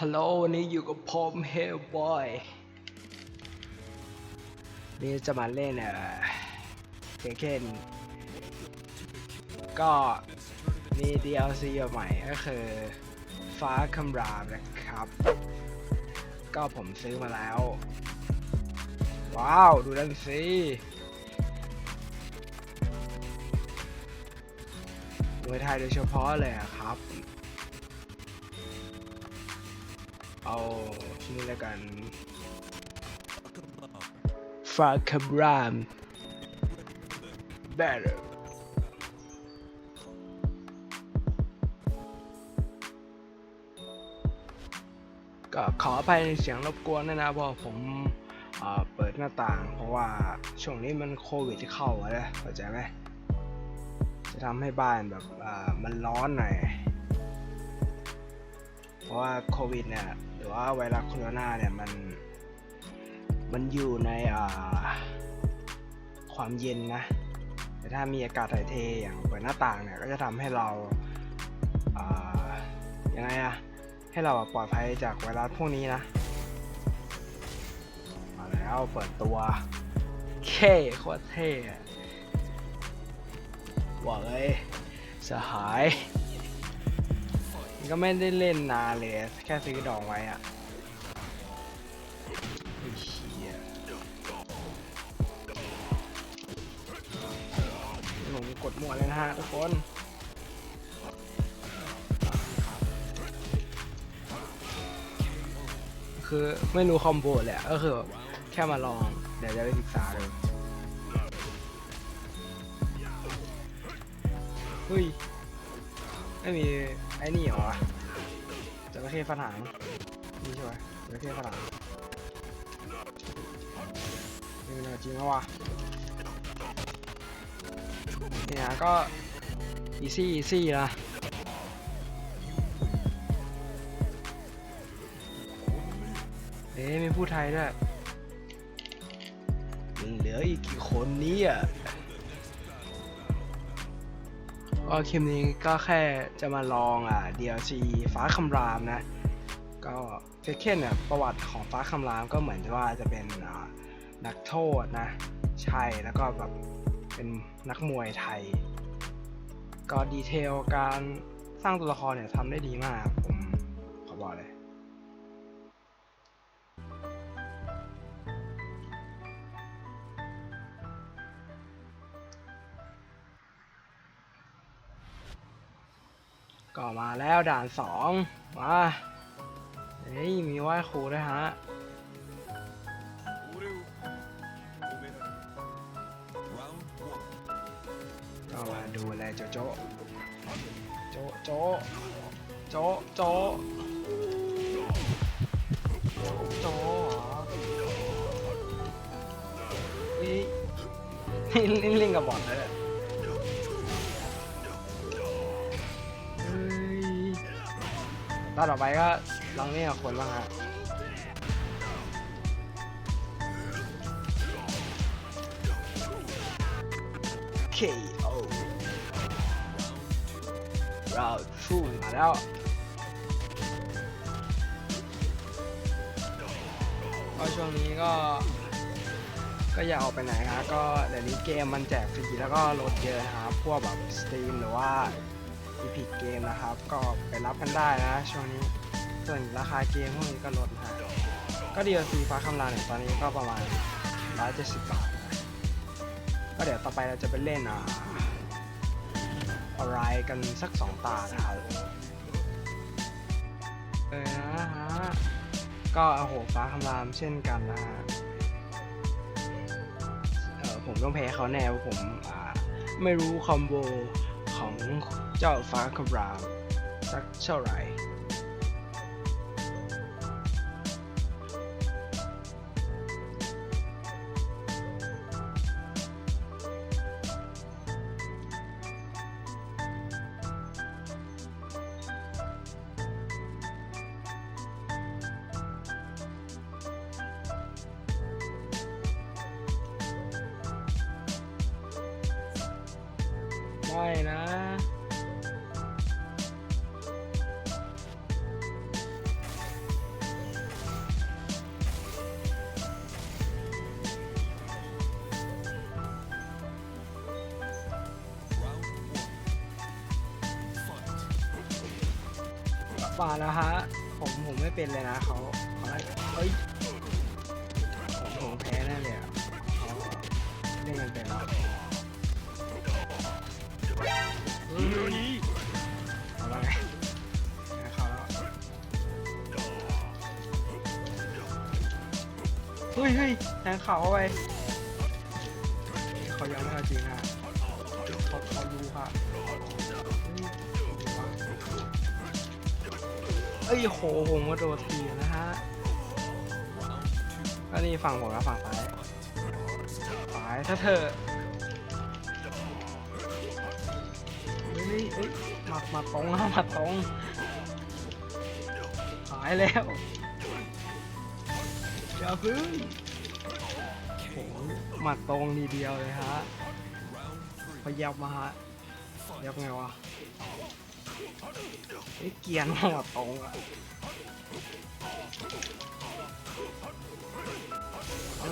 ฮัลโหลวันนี้อยู่กับผมเฮลบอยนี่จะมาเล่นเอ่อเทเคนก็มี DLC ใหม่ก็คือ ฟ้าคำรามนะครับ ก็ผมซื้อมาแล้ว ว้าว ดูนั่นสิมวยไทยโดยเฉพาะเลยอะครับ เอานี่แล้วกันฟาคาบราม better ก็ขออภัยในเสียงรบกวนด้วยนะเพราะผมเอ่อเปิดหน้าต่าง เพราะว่าช่วงนี้มันโควิดที่เข้าอะนะเข้าใจไหมจะทำให้บ้านแบบอ่ามันร้อนหน่อย เพราะว่าโควิดเนี่ยหรือว่าไวรัสโคโรนาเนี่ยมันมันอยู่ในความเย็นนะ แต่ถ้ามีอากาศถ่ายเทอย่างเปิดหน้าต่างเนี่ยก็จะทำให้เราอ่ายังไงอะให้เราปลอดภัยจากไวรัสพวกนี้นะ มาแล้วเปิดตัวเคโคตรเท่บอกเลยสหาย ก็ไม่ได้เล่นนานเลย แค่ซื้อดองไว้อะไอ้เหี้ยผมกดมั่วเลยนะฮะทุกคนคือไม่รู้คอมโบเลยอะก็คือแค่มาลอง เดี๋ยวจะไปศึกษาดูเฮ้ย ไม่มี ไอ้นี่เหรอวะจระเข้ฝรั่งนี่ใช่ไหมจระเข้ฝรั่งนี่มันจริงแล้ววะเนี่ยก็อีซี่อีซี่นะเอ๊ะมีผู้ไทยด้วยมันเหลืออีกกี่คนเนี้อะ ก็คลิปนี้ก็แค่จะมาลองอะ DLC ฟ้าคำรามนะ ก็เทคเคนเนี่ยประวัติของฟ้าคำรามก็เหมือนว่าจะเป็นนักโทษนะ ใช่แล้วก็แบบเป็นนักมวยไทย ก็ดีเทลการสร้างตัวละครเนี่ยทำได้ดีมาก ผมขอบอกเลย ก็มาแล้วด่านสองมาเฮ้ยมีไหว้ครูด้วยฮะก็มาดูแลโจโจโจโจโจโจโจเหรอเฮ้ยเล่นเล่นกับบอทเลย ตอนต่อไปก็ลองเล่นกับคนบ้างฮะ KO round two มาแล้วก็ช่วงนี้ก็ก็อย่าออกไปไหนครับก็เดี๋ยวนี้เกมมันแจกฟรีแล้วก็ลดเยอะนะครับพวกแบบ Steam หรือว่า Epic Game นะครับ ก็ไปรับกันได้นะช่วงนี้ ส่วนราคาเกมพวกนี้ก็ลดนะฮะก็ DLC ฟ้าคำรามเนี่ยตอนนี้ก็ประมาณ 170 บาทนะก็เดี๋ยวต่อไปเราจะไปเล่นอ่าอะไรกันสักสองตานะครับเออนะฮะ ก็โอ้โหฟ้าคำรามเช่นกันนะฮะผมต้องแพ้เขาแน่เพราผมไม่รู้คอมโบ ของเจ้าฟ้าคำรามสักเท่าไหร่ ไม่นะ ป่าแล้วฮะ ผมผมไม่เป็นเลยนะเขาเขาเฮ้ยผมผมแพ้แน่เลยอะเขาเล่นกันไปแล้ว เฮ้ยเฮ้ยแทงเขาเข้าไปเขายังไม่เอาจริงฮะเขาเขาดูค่ะเฮ้ยดูวะเอ้ยโหผมก็โดนทีนะฮะก็นี่ฝั่งผมนะฝั่งซ้ายซ้ายถ้าเธอเฮ้ยเฮ้ยมามาตรงนะมาตรงหายแล้ว อย่าพึ่งโหมาตรงทีเดียวเลยฮะพยับมาฮะยับไงวะไอ้เกียร์มาตรงอะโอ้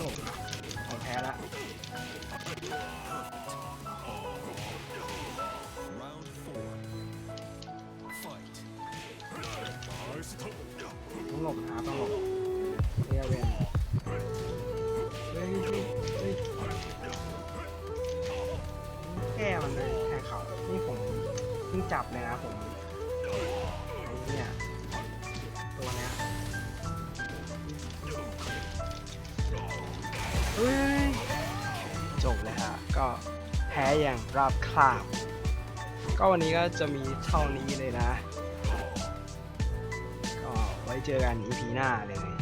ผมแพ้ละต้องหลบนะต้องหลบ แก้มันเลยแทงเขานี่ผมเพิ่งจับเลยนะผมไอ้เนี่ยตัวเนี้ยเฮ้ยจบเลยฮะก็แพ้อย่างราบคาบ ก็วันนี้ก็จะมีเท่านี้เลยนะ ก็ไว้เจอกัน EP หน้าเลย